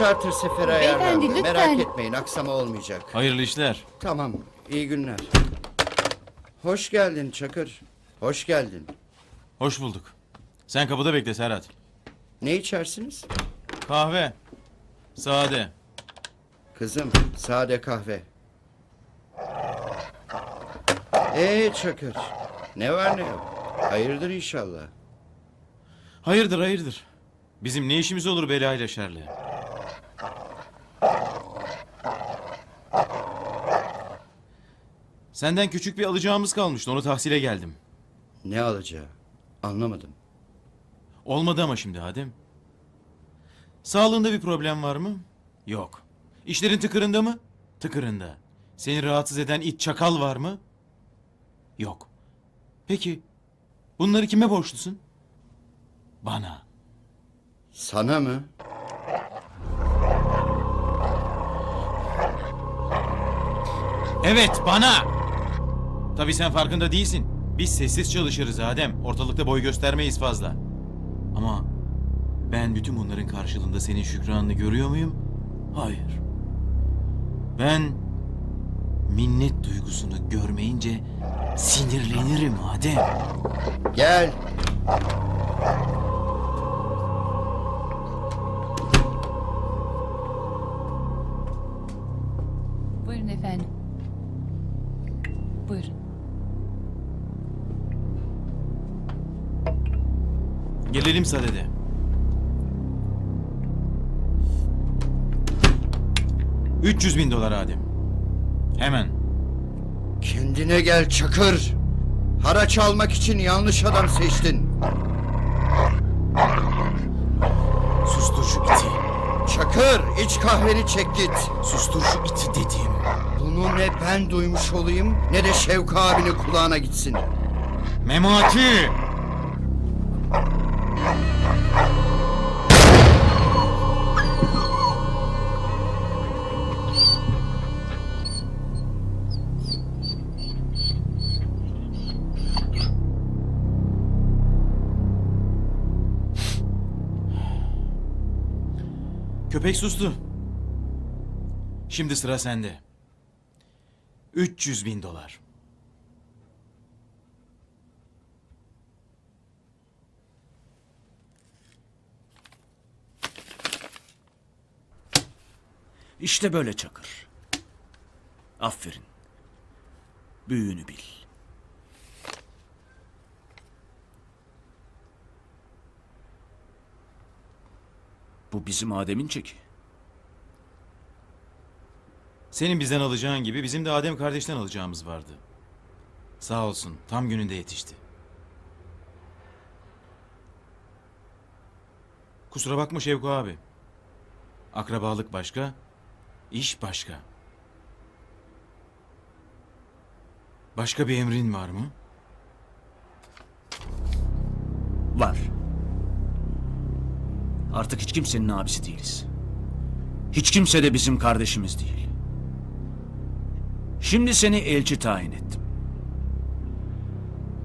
charter seferi Beyefendi, ayarlandı. lütfen. Merak etmeyin aksama olmayacak. Hayırlı işler. Tamam iyi günler. Hoş geldin Çakır. Hoş geldin. Hoş bulduk. Sen kapıda bekle Serhat. Ne içersiniz? Kahve. Sade. Kızım sade kahve. Ee Çakır. Ne var ne yok. Hayırdır inşallah. Hayırdır hayırdır. Bizim ne işimiz olur belayla şerle? Senden küçük bir alacağımız kalmıştı. Onu tahsile geldim. Ne alacağı? Anlamadım. Olmadı ama şimdi Adem. Sağlığında bir problem var mı? Yok. İşlerin tıkırında mı? Tıkırında. Seni rahatsız eden it çakal var mı? Yok. Peki bunları kime borçlusun? Bana. Sana mı? Evet bana. Tabii sen farkında değilsin. Biz sessiz çalışırız Adem. Ortalıkta boy göstermeyiz fazla. Ama ben bütün bunların karşılığında senin şükranını görüyor muyum? Hayır. Ben minnet duygusunu görmeyince sinirlenirim Adem. Gel. Buyurun efendim. Buyurun. Gelelim sadede. ...300 bin dolar Adem. Hemen. Kendine gel Çakır. Haraç almak için yanlış adam seçtin. Sustur şu iti. Çakır iç kahveni çek git. Sustur şu iti dedim. Bunu ne ben duymuş olayım ne de Şevki abinin kulağına gitsin. Memati! Köpek sustu. Şimdi sıra sende. 300 bin dolar. İşte böyle Çakır. Aferin. Büyüğünü bil. Bu bizim Adem'in çeki. Senin bizden alacağın gibi bizim de Adem kardeşten alacağımız vardı. Sağ olsun tam gününde yetişti. Kusura bakma Şevko abi. Akrabalık başka, iş başka. Başka bir emrin var mı? Var. Artık hiç kimsenin abisi değiliz. Hiç kimse de bizim kardeşimiz değil. Şimdi seni elçi tayin ettim.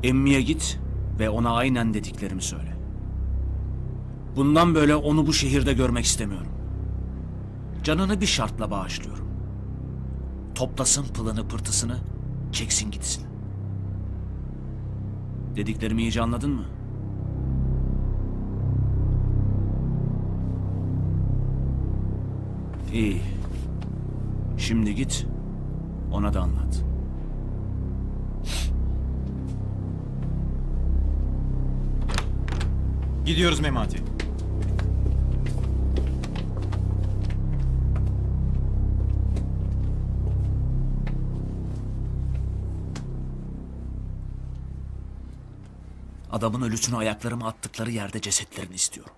Emmiye git ve ona aynen dediklerimi söyle. Bundan böyle onu bu şehirde görmek istemiyorum. Canını bir şartla bağışlıyorum. Toplasın pılını pırtısını, çeksin gitsin. Dediklerimi iyice anladın mı? İyi. Şimdi git, ona da anlat. Gidiyoruz Memati. Adamın ölüsünü ayaklarıma attıkları yerde cesetlerini istiyorum.